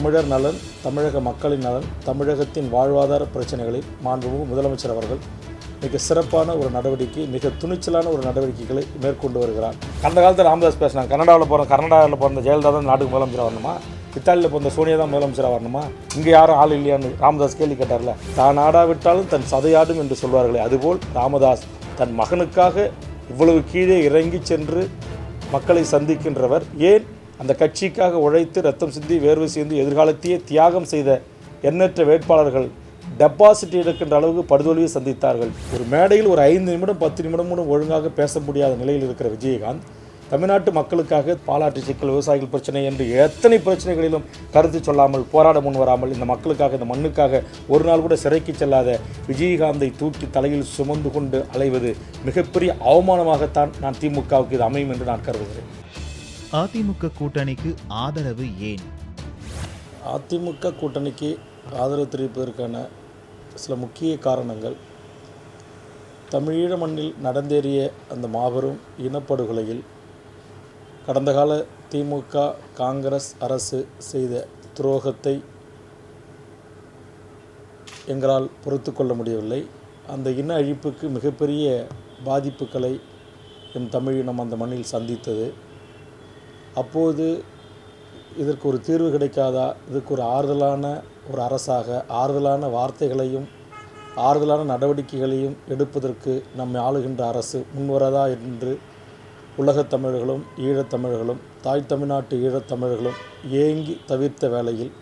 தமிழர் நலன் தமிழக மக்களின் நலன் தமிழகத்தின் வாழ்வாதார பிரச்சனைகளில் மாண்புமிகு முதலமைச்சர் அவர்கள் மிக சிறப்பான ஒரு நடவடிக்கை மிக துணிச்சலான ஒரு நடவடிக்கைகளை மேற்கொண்டு வருகிறார். அந்த காலத்தில் ராமதாஸ் பேசினாங்க கனடாவில் போகிற கர்நாடகாவில் பிறந்த ஜெயலலிதா தான் நாட்டுக்கு முதலமைச்சராக வரணுமா? இத்தாலியில் பிறந்த சோனியா தான் முதலமைச்சராக வரணுமா? இங்கே யாரும் ஆள் இல்லையான்னு ராமதாஸ் கேள்வி கேட்டார்ல. தான் ஆடாவிட்டாலும் தன் சதையாடும் என்று சொல்வார்களே அதுபோல் ராமதாஸ் தன் மகனுக்காக இவ்வளவு கீழே இறங்கி சென்று மக்களை சந்திக்கின்றவர் ஏன் அந்த கட்சிக்காக உழைத்து ரத்தம் சிந்தி வேர்வை சேர்ந்து எதிர்காலத்தையே தியாகம் செய்த எண்ணற்ற வேட்பாளர்கள் டெபாசிட் எடுக்கின்ற அளவுக்கு படுதோல்வியை சந்தித்தார்கள். ஒரு மேடையில் ஒரு ஐந்து நிமிடம் பத்து நிமிடம் கூட ஒழுங்காக பேச முடியாத நிலையில் இருக்கிற விஜயகாந்த் தமிழ்நாட்டு மக்களுக்காக பாலாற்று சிக்கல் விவசாயிகள் பிரச்சனை என்று எத்தனை பிரச்சனைகளிலும் கருத்து சொல்லாமல் போராட முன்வராமல் இந்த மக்களுக்காக இந்த மண்ணுக்காக ஒரு நாள் கூட சிறைக்கு செல்லாத விஜயகாந்தை தூக்கி தலையில் சுமந்து கொண்டு அலைவது மிகப்பெரிய அவமானமாகத்தான் நான் திமுகவுக்கு இது அமையும் என்று நான் கருதுகிறேன். அதிமுக கூட்டணிக்கு ஆதரவு ஏன்? அதிமுக கூட்டணிக்கு ஆதரவு தெரிவிப்பதற்கான சில முக்கிய காரணங்கள். தமிழீழ மண்ணில் நடந்தேறிய அந்த மாபெரும் இனப்படுகொலையில் கடந்த கால திமுக காங்கிரஸ் அரசு செய்த துரோகத்தை எங்களால் பொறுத்து கொள்ள முடியவில்லை. அந்த இன அழிப்புக்கு மிகப்பெரிய பாதிப்புகளை எம் தமிழினம் அந்த மண்ணில் சந்தித்தது. அப்போது இதற்கு ஒரு தீர்வு கிடைக்காதா? இதுக்கு ஒரு ஆறுதலான ஒரு அரசாக ஆறுதலான வார்த்தைகளையும் ஆறுதலான நடவடிக்கைகளையும் எடுப்பதற்கு நம்மை ஆளுகின்ற அரசு முன்வரதா என்று உலகத் தமிழர்களும் ஈழத்தமிழர்களும் தாய் தமிழ்நாட்டு ஈழத்தமிழர்களும் ஏங்கி தவிர்த்த வேளையில்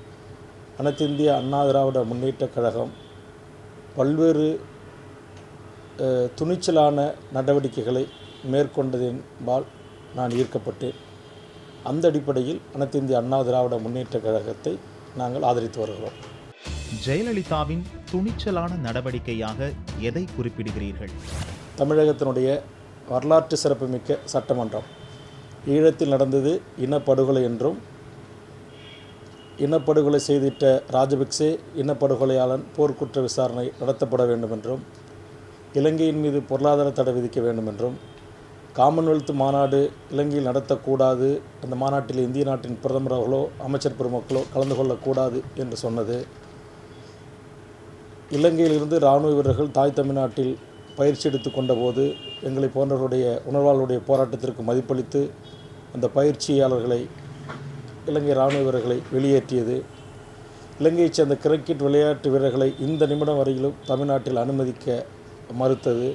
அனைத்திந்திய அண்ணா திராவிட முன்னேற்றக் கழகம் பல்வேறு துணிச்சலான நடவடிக்கைகளை மேற்கொண்டதின்பால் நான் ஈர்க்கப்பட்டேன். அந்த அடிப்படையில் அனைத்து இந்திய அண்ணா திராவிட முன்னேற்றக் கழகத்தை நாங்கள் ஆதரித்து வருகிறோம். ஜெயலலிதாவின் துணிச்சலான நடவடிக்கையாக எதை குறிப்பிடுகிறீர்கள்? தமிழகத்தினுடைய வரலாற்று சிறப்புமிக்க சட்டமன்றம். ஈழத்தில் நடந்தது இனப்படுகொலை என்றும் இனப்படுகொலை செய்திட்ட ராஜபக்சே இனப்படுகொலையாளன் போர்க்குற்ற விசாரணை நடத்தப்பட வேண்டும் என்றும் இலங்கையின் மீது பொருளாதார தடை விதிக்க வேண்டும் என்றும் காமன்வெல்த் மாநாடு இலங்கையில் நடத்தக்கூடாது. அந்த மாநாட்டில் இந்திய நாட்டின் பிரதமர்களோ அமைச்சர் பெருமக்களோ கலந்து கொள்ளக்கூடாது என்று சொன்னது. இலங்கையிலிருந்து இராணுவ வீரர்கள் தாய் தமிழ்நாட்டில் பயிற்சி எடுத்து கொண்டபோது எங்களை போன்றவருடைய உணர்வாளருடைய போராட்டத்திற்கு மதிப்பளித்து அந்த பயிற்சியாளர்களை இலங்கை இராணுவ வீரர்களை வெளியேற்றியது. இலங்கையைச் சேர்ந்த கிரிக்கெட் விளையாட்டு வீரர்களை இந்த நிமிடம் வரையிலும் தமிழ்நாட்டில் அனுமதிக்க மறுத்தது.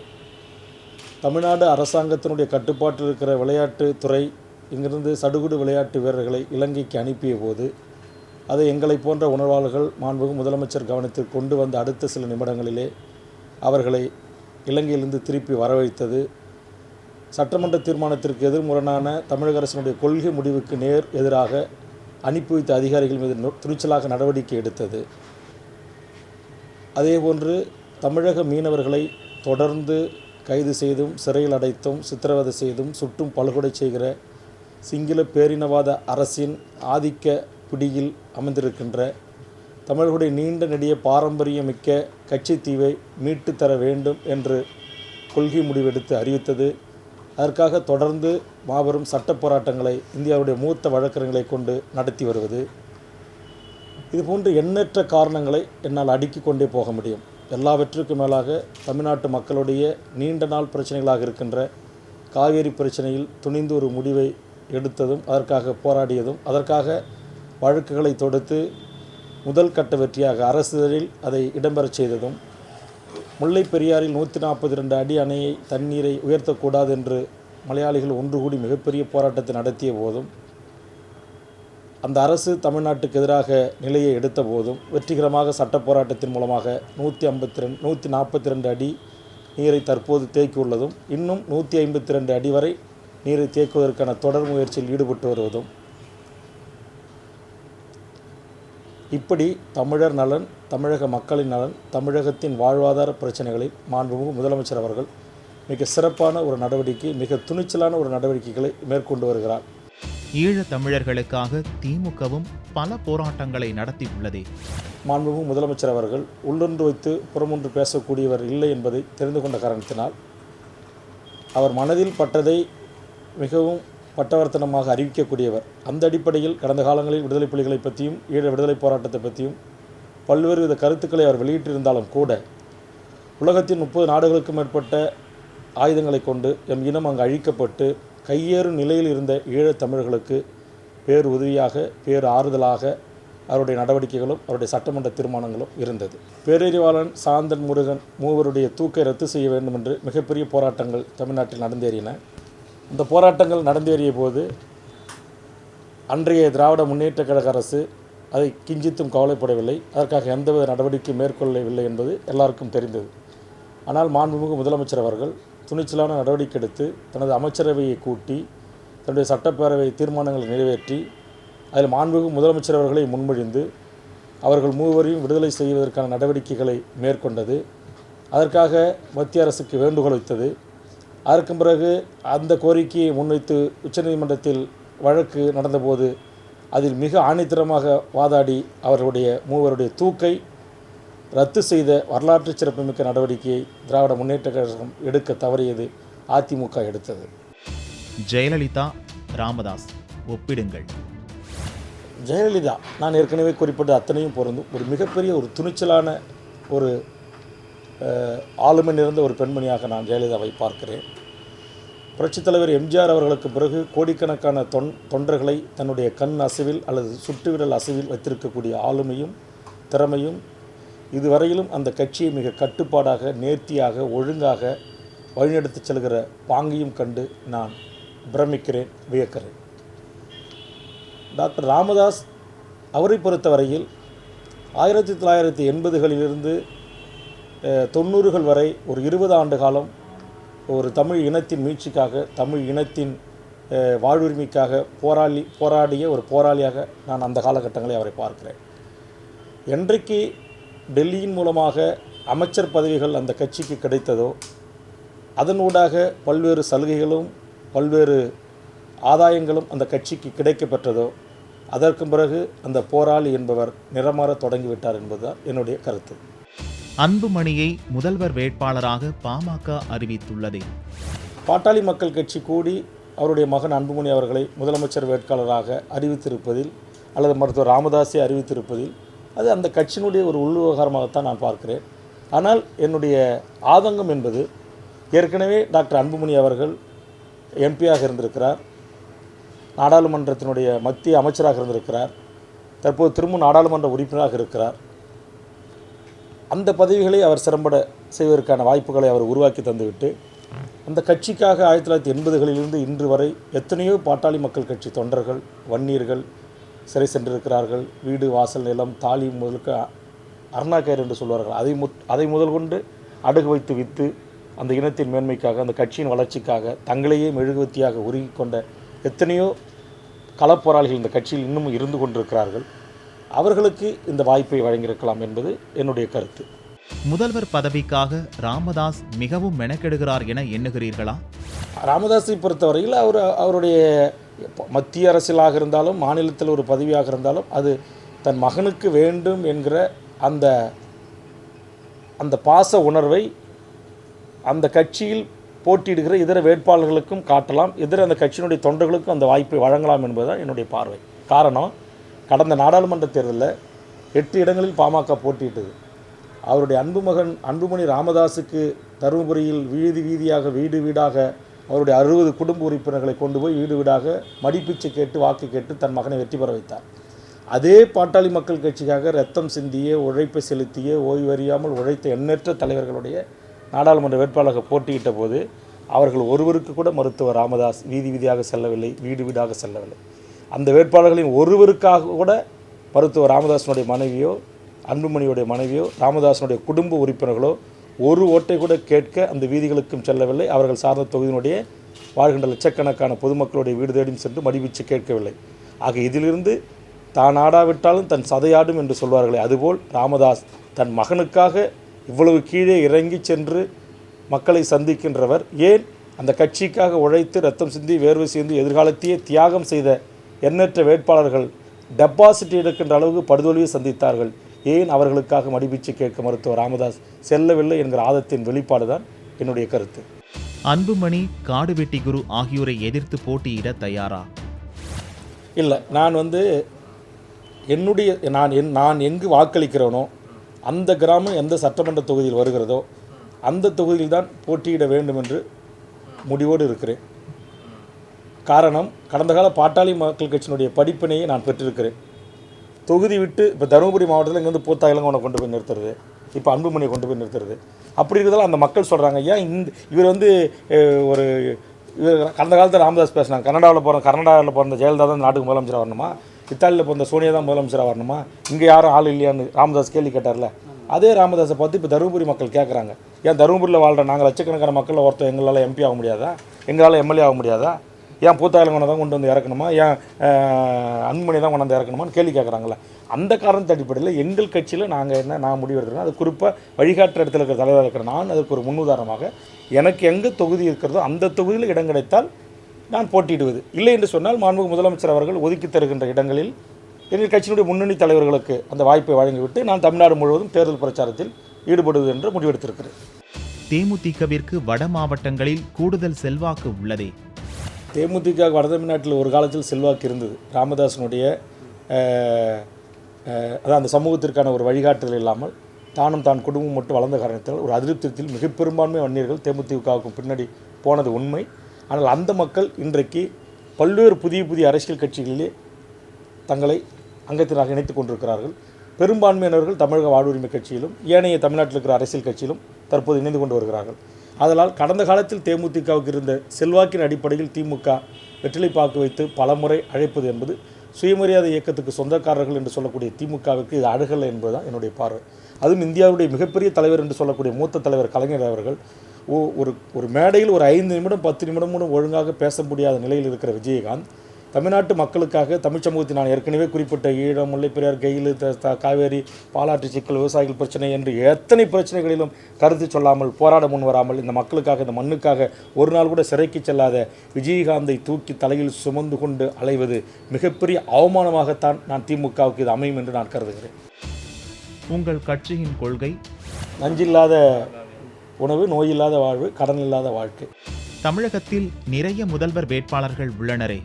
தமிழ்நாடு அரசாங்கத்தினுடைய கட்டுப்பாட்டில் இருக்கிற விளையாட்டு துறை இங்கிருந்து சடுகுடு விளையாட்டு வீரர்களை இலங்கைக்கு அனுப்பிய போது அதை எங்களை போன்ற உணர்வாளர்கள் மாண்புகு முதலமைச்சர் கவனத்தில் கொண்டு வந்த அடுத்த சில நிமிடங்களிலே அவர்களை இலங்கையிலிருந்து திருப்பி வரவழைத்தது. சட்டமன்ற தீர்மானத்திற்கு எதிர்முரணான தமிழக அரசினுடைய கொள்கை முடிவுக்கு நேர் எதிராக அனுப்பி வைத்த அதிகாரிகள் மீது துணிச்சலாக நடவடிக்கை எடுத்தது. அதேபோன்று தமிழக மீனவர்களை தொடர்ந்து கைது செய்தும் சிறையில் அடைத்தும் சித்திரவதை செய்தும் சுட்டும் படுகொலை செய்கிற சிங்கள பேரினவாத அரசின் ஆதிக்க பிடியில் அமைந்திருக்கின்ற தமிழர்களுடைய நீண்ட நெடிய பாரம்பரியமிக்க கட்சி தீவை மீட்டு தர வேண்டும் என்று கொள்கை முடிவெடுத்து அறிவித்தது. அதற்காக தொடர்ந்து மாபெரும் சட்ட போராட்டங்களை இந்தியாவுடைய மூத்த வழக்கறிஞர்களை கொண்டு நடத்தி வருவது. இதுபோன்று எண்ணற்ற காரணங்களை என்னால் அடுக்கி கொண்டே போக முடியும். எல்லாவற்றுக்கும் மேலாக தமிழ்நாட்டு மக்களுடைய நீண்ட நாள் பிரச்சனைகளாக இருக்கின்ற காவேரி பிரச்சனையில் துணிந்து ஒரு முடிவை எடுத்ததும் அதற்காக போராடியதும் அதற்காக வழக்குகளை தொடுத்து முதல் கட்ட வெற்றியாக அரசுதலில் அதை இடம்பெறச் செய்ததும் முல்லை பெரியாரில் நூற்றி நாற்பத்தி ரெண்டு அடி அணையை தண்ணீரை உயர்த்தக்கூடாது என்று மலையாளிகள் ஒன்று கூடி மிகப்பெரிய போராட்டத்தை நடத்திய போதும் அந்த அரசு தமிழ்நாட்டுக்கு எதிராக நிலையை எடுத்த போதும் வெற்றிகரமாக சட்ட போராட்டத்தின் மூலமாக நூற்றி ஐம்பத்தி ரெண்டு நூற்றி நாற்பத்தி ரெண்டு அடி நீரை தற்போது தேக்கியுள்ளதும் இன்னும் நூற்றி ஐம்பத்தி ரெண்டு அடி வரை நீரை தேக்குவதற்கான தொடர் முயற்சியில் ஈடுபட்டு வருவதும். இப்படி தமிழர் நலன் தமிழக மக்களின் நலன் தமிழகத்தின் வாழ்வாதார பிரச்சனைகளில் மாண்புமிகு முதலமைச்சர் அவர்கள் மிக சிறப்பான ஒரு நடவடிக்கை மிக துணிச்சலான ஒரு நடவடிக்கைகளை மேற்கொண்டு வருகிறார். ஈழத் தமிழர்களுக்காக திமுகவும் பல போராட்டங்களை நடத்தியுள்ளதே. மாண்புமிகு முதலமைச்சர் அவர்கள் உள்ளொன்று வைத்து புறமொன்று பேசக்கூடியவர் இல்லை என்பதை தெரிந்து கொண்ட காரணத்தினால் அவர் மனதில் பட்டதை மிகவும் பட்டவர்த்தனமாக அறிவிக்கக்கூடியவர். அந்த அடிப்படையில் கடந்த காலங்களில் விடுதலை புலிகளை பற்றியும் ஈழ விடுதலை போராட்டத்தை பற்றியும் பல்வேறு வித கருத்துக்களை அவர் வெளியிட்டிருந்தாலும் கூட உலகத்தின் முப்பது நாடுகளுக்கும் மேற்பட்ட ஆயுதங்களை கொண்டு எம் இனம் அங்கு அழிக்கப்பட்டு கையேறும் நிலையில் இருந்த ஈழத் தமிழர்களுக்கு பேர் உதவியாக பேர் ஆறுதலாக அவருடைய நடவடிக்கைகளும் அவருடைய சட்டமன்ற தீர்மானங்களும் இருந்தது. பேரறிவாளன் சாந்தன் முருகன் மூவருடைய தூக்கை ரத்து செய்ய வேண்டும் என்று மிகப்பெரிய போராட்டங்கள் தமிழ்நாட்டில் நடந்தேறின. இந்த போராட்டங்கள் நடந்தேறிய போது அன்றைய திராவிட முன்னேற்ற கழக அரசு அதை கிஞ்சித்தும் கவலைப்படவில்லை. அதற்காக எந்தவித நடவடிக்கையும் மேற்கொள்ளவில்லை என்பது எல்லாருக்கும் தெரிந்தது. ஆனால் மாண்புமிகு முதலமைச்சர் அவர்கள் துணிச்சலான நடவடிக்கை எடுத்து தனது அமைச்சரவையை கூட்டி தன்னுடைய சட்டப்பேரவை தீர்மானங்களை நிறைவேற்றி அதில் மாண்புமிகு முதலமைச்சர் அவர்களை முன்மொழிந்து அவர்கள் மூவரையும் விடுதலை செய்வதற்கான நடவடிக்கைகளை மேற்கொண்டது. அதற்காக மத்திய அரசுக்கு வேண்டுகோள் வைத்தது அதற்கு பிறகு அந்த கோரிக்கையை முன்வைத்து உச்சநீதிமன்றத்தில் வழக்கு நடந்தபோது அதில் மிக ஆணித்தரமாக வாதாடி அவர்களுடைய மூவருடைய தூக்கை ரத்து செய்த வரலாற்று சிறப்புமிக்க நடவடிக்கையை திராவிட முன்னேற்றக் கழகம் எடுக்க தவறியது அதிமுக எடுத்தது. ஜெயலலிதா ராமதாஸ் ஒப்பிடுங்கள். ஜெயலலிதா நான் ஏற்கனவே குறிப்பிட்ட அத்தனையும் பொருந்தும். ஒரு மிகப்பெரிய ஒரு துணிச்சலான ஒரு ஆளுமை நிறைந்த ஒரு பெண்மணியாக நான் ஜெயலலிதாவை பார்க்கிறேன். புரட்சித் தலைவர் எம்ஜிஆர் அவர்களுக்கு பிறகு கோடிக்கணக்கான தொன் தொண்டர்களை தன்னுடைய கண் அசைவில் அல்லது சுட்டுவிரல் அசைவில் வைத்திருக்கக்கூடிய ஆளுமையும் திறமையும் இதுவரையிலும் அந்த கட்சியை மிக கட்டுப்பாடாக நேர்த்தியாக ஒழுங்காக வழிநடத்திச் செல்கிற பாங்கையும் கண்டு நான் பிரமிக்கிறேன் வியக்கிறேன். டாக்டர் ராமதாஸ் அவரை பொறுத்தவரையில் ஆயிரத்தி தொள்ளாயிரத்தி எண்பதுகளிலிருந்து தொண்ணூறுகள் வரை ஒரு இருபது ஆண்டு காலம் ஒரு தமிழ் இனத்தின் மீட்சிக்காக தமிழ் இனத்தின் வாழ்வுரிமைக்காக போராளி போராடிய ஒரு போராளியாக நான் அந்த காலகட்டங்களை அவரை பார்க்கிறேன். என்றைக்கு டெல்லியின் மூலமாக அமைச்சர் பதவிகள் அந்த கட்சிக்கு கிடைத்ததோ அதனூடாக பல்வேறு சலுகைகளும் பல்வேறு ஆதாயங்களும் அந்த கட்சிக்கு கிடைக்கப் பெற்றதோ அதற்கு பிறகு அந்த போராளி என்பவர் நிறமாற தொடங்கிவிட்டார் என்பதுதான் என்னுடைய கருத்து. அன்புமணியை முதல்வர் வேட்பாளராக பாமக அறிவித்துள்ளது. பாட்டாளி மக்கள் கட்சி கூடி அவருடைய மகன் அன்புமணி அவர்களை முதலமைச்சர் வேட்பாளராக அறிவித்திருப்பதில் அல்லது மருத்துவர் ராமதாஸை அறிவித்திருப்பதில் அது அந்த கட்சியினுடைய ஒரு உள்விவகாரமாகத்தான் நான் பார்க்கிறேன். ஆனால் என்னுடைய ஆதங்கம் என்பது ஏற்கனவே டாக்டர் அன்புமணி அவர்கள் எம்பியாக இருந்திருக்கிறார். நாடாளுமன்றத்தினுடைய மத்திய அமைச்சராக இருந்திருக்கிறார். தற்போது திரும்ப நாடாளுமன்ற உறுப்பினராக இருக்கிறார். அந்த பதவிகளை அவர் சிறம்பட செய்வதற்கான வாய்ப்புகளை அவர் உருவாக்கி தந்துவிட்டு அந்த கட்சிக்காக ஆயிரத்தி தொள்ளாயிரத்தி எண்பதுகளிலிருந்து இன்று வரை எத்தனையோ பாட்டாளி மக்கள் கட்சி தொண்டர்கள் வன்னியர்கள் சிறை சென்றிருக்கிறார்கள். வீடு வாசல் நிலம் தாலி முதலுக்கு அருணாக்கயர் என்று சொல்வார்கள். அதை மு அதை முதல் கொண்டு அடகு வைத்து விற்று அந்த இனத்தின் மேன்மைக்காக அந்த கட்சியின் வளர்ச்சிக்காக தங்களையே மெழுகுவத்தியாக உருகி கொண்ட எத்தனையோ களப்போராளிகள் இந்த கட்சியில் இன்னும் இருந்து கொண்டிருக்கிறார்கள். அவர்களுக்கு இந்த வாய்ப்பை வழங்கியிருக்கலாம் என்பது என்னுடைய கருத்து. முதல்வர் பதவிக்காக ராமதாஸ் மிகவும் மெனக்கெடுகிறார் என எண்ணுகிறீர்களா? ராமதாஸை பொறுத்தவரையில் அவர் அவருடைய மத்திய அரசியலாக இருந்தாலும் மாநிலத்தில் ஒரு பதவியாக இருந்தாலும் அது தன் மகனுக்கு வேண்டும் என்கிற அந்த அந்த பாச உணர்வை அந்த கட்சியில் போட்டியிடுகிற இதர வேட்பாளர்களுக்கும் காட்டலாம். இதர அந்த கட்சியினுடைய தொண்டர்களுக்கும் அந்த வாய்ப்பை வழங்கலாம் என்பதுதான் என்னுடைய பார்வை. காரணம் கடந்த நாடாளுமன்ற தேர்தலில் எட்டு இடங்களில் பாமக போட்டியிட்டது. அவருடைய அன்பு மகன் அன்புமணி ராமதாஸுக்கு தருமபுரியில் வீதி வீதியாக வீடு வீடாக அவருடைய அறுபது குடும்ப உறுப்பினர்களை கொண்டு போய் வீடு வீடாக மடிப்பிச்சை கேட்டு வாக்கு கேட்டு தன் மகனை வெற்றி பெற வைத்தார். அதே பாட்டாளி மக்கள் கட்சிக்காக ரத்தம் சிந்திய உழைப்பை செலுத்திய ஓய்வறியாமல் உழைத்த எண்ணற்ற தலைவர்களுடைய நாடாளுமன்ற வேட்பாளர்கள் போட்டியிட்ட போது அவர்கள் ஒருவருக்கு கூட மருத்துவர் ராமதாஸ் வீதி வீதியாக செல்லவில்லை வீடு வீடாக செல்லவில்லை. அந்த வேட்பாளர்களின் ஒருவருக்காக கூட மருத்துவர் ராமதாசனுடைய மனைவியோ அன்புமணியுடைய மனைவியோ ராமதாசனுடைய குடும்ப உறுப்பினர்களோ ஒரு ஓட்டை கூட கேட்க அந்த வீதிகளுக்கும் செல்லவில்லை. அவர்கள் சார்ந்த தொகுதியினுடைய வாழ்கின்ற லட்சக்கணக்கான பொதுமக்களுடைய வீடு தேடியும் சென்று மடிவிச்சு கேட்கவில்லை. ஆக இதிலிருந்து தான் ஆடாவிட்டாலும் தன் சதையாடும் என்று சொல்வார்களே அதுபோல் ராமதாஸ் தன் மகனுக்காக இவ்வளவு கீழே இறங்கி சென்று மக்களை சந்திக்கின்றவர். ஏன்? அந்த கட்சிக்காக உழைத்து ரத்தம் சிந்தி வேர்வை சிந்தி எதிர்காலத்தையே தியாகம் செய்த எண்ணற்ற வேட்பாளர்கள் டெபாசிட் எடுக்கின்ற அளவுக்கு படுதோல்வியை சந்தித்தார்கள். ஏன் அவர்களுக்காக மடிபிச்சு கேட்க மருத்துவர் ராமதாஸ் செல்லவில்லை என்கிற ஆதத்தின் வெளிப்பாடு தான் என்னுடைய கருத்து. அன்புமணி காடுவெட்டி குரு ஆகியோரை எதிர்த்து போட்டியிட தயாரா? இல்லை நான் வந்து என்னுடைய நான் என் நான் எங்கு வாக்களிக்கிறேனோ அந்த கிராமம் எந்த சட்டமன்ற தொகுதியில் வருகிறதோ அந்த தொகுதியில் தான் போட்டியிட வேண்டும் என்று முடிவோடு இருக்கிறேன். காரணம் கடந்த கால பாட்டாளி மக்கள் கட்சியினுடைய படிப்பினையை நான் பெற்றிருக்கிறேன். தொகுதி விட்டு இப்போ தருமபுரி மாவட்டத்தில் இங்கேருந்து பூத்தா இளங்கோனை கொண்டு போய் நிறுத்துறது. இப்போ அன்புமணியை கொண்டு போய் நிறுத்துறது. அப்படி இருக்கிறதால அந்த மக்கள் சொல்கிறாங்க ஏன் இந்த இவர் வந்து ஒரு இவர் கடந்த காலத்தில் ராமதாஸ் பேசினாங்க. கனடாவில் போகிற கர்நாடகாவில் பிறந்த ஜெயலலிதா தான் நாட்டுக்கு முதலமைச்சராக வரணுமா? இத்தாலியில் பிறந்த சோனியா தான் முதலமைச்சராக வரணுமா? இங்கே யாரும் ஆள் இல்லையான்னு ராமதாஸ் கேள்வி கேட்டார்ல. அதே ராமதாஸை பார்த்து இப்போ தருமபுரி மக்கள் கேட்குறாங்க ஏன் தருமபுரியில் வாழ்கிற நாங்கள் லட்சக்கணக்கான மக்களில் ஒருத்தர் எங்களால் எம்பி ஆக முடியாதா? எங்களால் எம்எல்ஏ ஆக முடியாதா? ஏன் பூத்தாயிலங்கனை தான் கொண்டு வந்து இறக்கணுமா? ஏன் அன்புமணி தான் கொண்டு வந்து இறக்கணுமான்னு கேள்வி கேட்குறாங்களே அந்த காரணத்து அடிப்படையில் எங்கள் கட்சியில் நாங்கள் என்ன நான் முடிவு அது குறிப்பாக வழிகாட்டுற இடத்துல இருக்கிற தலைவராக இருக்கிற நான் அதுக்கு ஒரு முன்னுதாரணமாக எனக்கு எங்கே தொகுதி இருக்கிறதோ அந்த தொகுதியில் இடம் கிடைத்தால் நான் போட்டியிடுவது. இல்லை என்று சொன்னால் மாண்புமிகு முதலமைச்சர் அவர்கள் ஒதுக்கி தருகின்ற இடங்களில் எங்கள் கட்சியினுடைய முன்னணி தலைவர்களுக்கு அந்த வாய்ப்பை வழங்கிவிட்டு நான் தமிழ்நாடு முழுவதும் தேர்தல் பிரச்சாரத்தில் ஈடுபடுவது என்று முடிவெடுத்திருக்கிறேன். தேமுதிகவிற்கு வட மாவட்டங்களில் கூடுதல் செல்வாக்கு உள்ளதே. தேமுதிக வட தமிழ்நாட்டில் ஒரு காலத்தில் செல்வாக்கு இருந்தது. ராமதாசனுடைய அதான் அந்த சமூகத்திற்கான ஒரு வழிகாட்டுதல் இல்லாமல் தானும் தான் குடும்பம் மட்டும் வளர்ந்த காரணத்தால் ஒரு அதிருப்தத்தில் மிக பெரும்பான்மை வன்னியர்கள் தேமுதிகவுக்கும் பின்னாடி போனது உண்மை. ஆனால் அந்த மக்கள் இன்றைக்கு பல்வேறு புதிய புதிய அரசியல் கட்சிகளிலே தங்களை அங்கத்தினராக இணைத்துக் கொண்டிருக்கிறார்கள். பெரும்பான்மையினர்கள் தமிழக வாழ்வுரிமை கட்சியிலும் ஏனைய தமிழ்நாட்டில் இருக்கிற அரசியல் கட்சியிலும் தற்போது இணைந்து கொண்டு வருகிறார்கள். அதனால் கடந்த காலத்தில் தேமுதிகவுக்கு இருந்த செல்வாக்கின் அடிப்படையில் திமுக வெற்றிலை பாக்கு வைத்து பலமுறை அழைப்பது என்பது சுயமரியாதை இயக்கத்துக்கு சொந்தக்காரர்கள் என்று சொல்லக்கூடிய திமுகவுக்கு இது அழகல்ல என்பதுதான் என்னுடைய பார்வை. அதுவும் இந்தியாவுடைய மிகப்பெரிய தலைவர் என்று சொல்லக்கூடிய மூத்த தலைவர் கலைஞர் அவர்கள் ஓ ஒரு ஒரு மேடையில் ஒரு ஐந்து நிமிடம் பத்து நிமிடம் கூட ஒழுங்காக பேச முடியாத நிலையில் இருக்கிற விஜயகாந்த் தமிழ்நாட்டு மக்களுக்காக தமிழ் சமூகத்தை நான் ஏற்கனவே குறிப்பிட்ட ஈழம் முல்லைப்பெரியார் கெயில் காவேரி பாலாற்று சிக்கல் விவசாயிகள் பிரச்சனை என்று எத்தனை பிரச்சனைகளிலும் கருத்து சொல்லாமல் போராட முன் வராமல் இந்த மக்களுக்காக இந்த மண்ணுக்காக ஒரு நாள் கூட சிறைக்கு செல்லாத விஜயகாந்தை தூக்கி தலையில் சுமந்து கொண்டு அலைவது மிகப்பெரிய அவமானமாகத்தான் நான் திமுகவுக்கு இது அமையும் என்று நான் கருதுகிறேன். உங்கள் கட்சியின் கொள்கை? நஞ்சில்லாத உணவு நோயில்லாத வாழ்வு கடன் இல்லாத வாழ்க்கை. தமிழகத்தில் நிறைய முதல்வர் வேட்பாளர்கள் உள்ளனரே.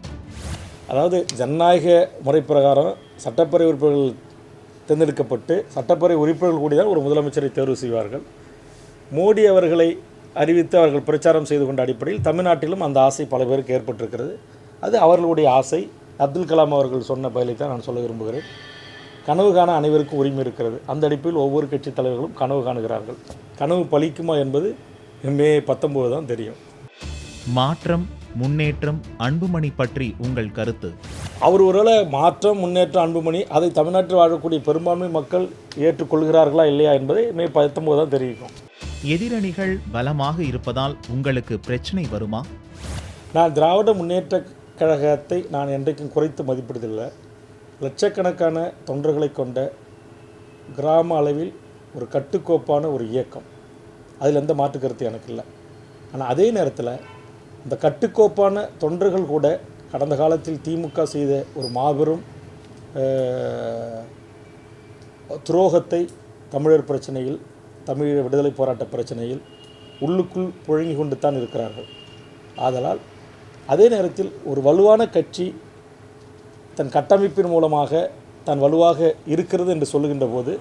அதாவது ஜனநாயக முறை பிரகாரம் சட்டப்பேரவை உறுப்பினர்கள் தேர்ந்தெடுக்கப்பட்டு சட்டப்பேரவை உறுப்பினர்கள் கூடி தான் ஒரு முதலமைச்சரை தேர்வு செய்வார்கள். மோடி அவர்களை அறிவித்து அவர்கள் பிரச்சாரம் செய்து கொண்ட அடிப்படையில் தமிழ்நாட்டிலும் அந்த ஆசை பல பேருக்கு ஏற்பட்டிருக்கிறது. அது அவர்களுடைய ஆசை. அப்துல் கலாம் அவர்கள் சொன்ன பதிலை தான் நான் சொல்ல விரும்புகிறேன். கனவு காண அனைவருக்கும் உரிமை இருக்கிறது. அந்த அடிப்பில் ஒவ்வொரு கட்சித் தலைவர்களும் கனவு காணுகிறார்கள். கனவு பலிக்குமா என்பது மே பத்தொம்போது தான் தெரியும். மாற்றம் முன்னேற்றம் அன்புமணி பற்றி உங்கள் கருத்து? அவர் ஒருவேளை மாற்றம் முன்னேற்றம் அன்புமணி அதை தமிழ்நாட்டில் வாழக்கூடிய பெரும்பான்மை மக்கள் ஏற்றுக்கொள்கிறார்களா இல்லையா என்பதை மே பத்தொம்போது தான் தெரிவிக்கும். எதிரணிகள் பலமாக இருப்பதால் உங்களுக்கு பிரச்சனை வருமா? நான் திராவிட முன்னேற்ற கழகத்தை நான் என்றைக்கும் குறைத்து மதிப்பிடுவதில்லை. லட்சக்கணக்கான தொண்டர்களை கொண்ட கிராம அளவில் ஒரு கட்டுக்கோப்பான ஒரு இயக்கம். அதில் எந்த மாற்று கருத்து எனக்கு இல்லை. ஆனால் அதே நேரத்தில் இந்த கட்டுக்கோப்பான தொண்டர்கள் கூட கடந்த காலத்தில் திமுக செய்த ஒரு மாபெரும் துரோகத்தை தமிழர் பிரச்சனையில் தமிழ் விடுதலை போராட்ட பிரச்சனையில் உள்ளுக்குள் புழங்கி கொண்டு தான் இருக்கிறார்கள். ஆதலால் அதே நேரத்தில் ஒரு வலுவான கட்சி தன் கட்டமைப்பின் மூலமாக தான் வலுவாக இருக்கிறது என்று சொல்லுகின்ற போது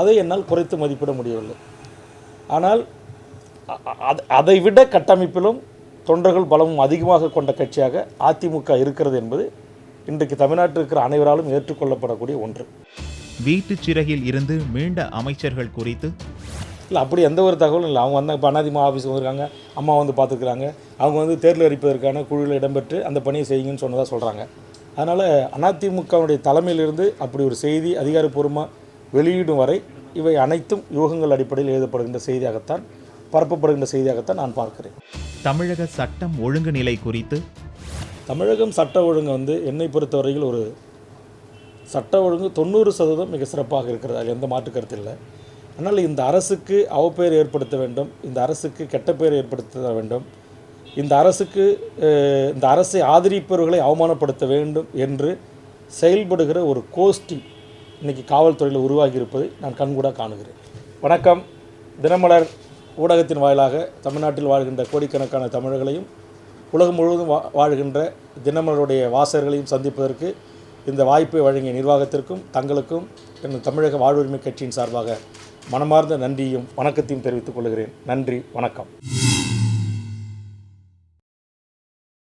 அதை என்னால் குறைத்து மதிப்பிட முடியவில்லை. ஆனால் அதை விட கட்டமைப்பிலும் தொண்டர்கள் பலமும் அதிகமாக கொண்ட கட்சியாக அதிமுக இருக்கிறது என்பது இன்றைக்கு தமிழ்நாட்டில் இருக்கிற அனைவராலும் ஏற்றுக்கொள்ளப்படக்கூடிய ஒன்று. வீட்டுச் சிறையில் இருந்து மீண்ட அமைச்சர்கள் குறித்து இல்லை அப்படி எந்த ஒரு தகவலும் இல்லை. அவங்க வந்து இப்போ அண்ணாதிமுக ஆஃபீஸ் வந்திருக்காங்க அம்மா வந்து பார்த்துருக்குறாங்க அவங்க வந்து தேர்தல் அறிப்பதற்கான குழுவில் இடம்பெற்று அந்த பணியை செய்யுங்கன்னு சொன்னதாக சொல்கிறாங்க அதனால் அதிமுகவுடைய தலைமையிலிருந்து அப்படி ஒரு செய்தி அதிகாரப்பூர்வமாக வெளியிடும் வரை இவை அனைத்தும் யூகங்கள் அடிப்படையில் எழுதப்படுகின்ற செய்தியாகத்தான் பரப்பப்படுகின்ற செய்தியாகத்தான் நான் பார்க்கிறேன். தமிழக சட்டம் ஒழுங்கு நிலை குறித்து? தமிழகம் சட்ட ஒழுங்கு வந்து என்னை பொறுத்தவரையில் ஒரு சட்ட ஒழுங்கு தொண்ணூறு சதவீதம் மிக சிறப்பாக இருக்கிறது. அதில் எந்த மாற்று கருத்து இல்லை. ஆனால் இந்த அரசுக்கு அவப்பெயர் ஏற்படுத்த வேண்டும் இந்த அரசுக்கு கெட்ட பெயர் ஏற்படுத்த வேண்டும் இந்த அரசுக்கு இந்த அரசை ஆதரிப்பவர்களை அவமானப்படுத்த வேண்டும் என்று செயல்படுகிற ஒரு கோஷ்டி இன்றைக்கி காவல்துறையில் உருவாகி இருப்பதை நான் கண்கூடாக காணுகிறேன். வணக்கம். தினமலர் ஊடகத்தின் வாயிலாக தமிழ்நாட்டில் வாழ்கின்ற கோடிக்கணக்கான தமிழர்களையும் உலகம் முழுவதும் வா வாழ்கின்ற தினமலருடைய வாசகர்களையும் சந்திப்பதற்கு இந்த வாய்ப்பை வழங்கிய நிர்வாகத்திற்கும் தங்களுக்கும் எனது தமிழக வாழ்வுரிமை கட்சியின் சார்பாக மனமார்ந்த நன்றியும் வணக்கத்தையும் தெரிவித்துக் கொள்கிறேன். நன்றி வணக்கம்.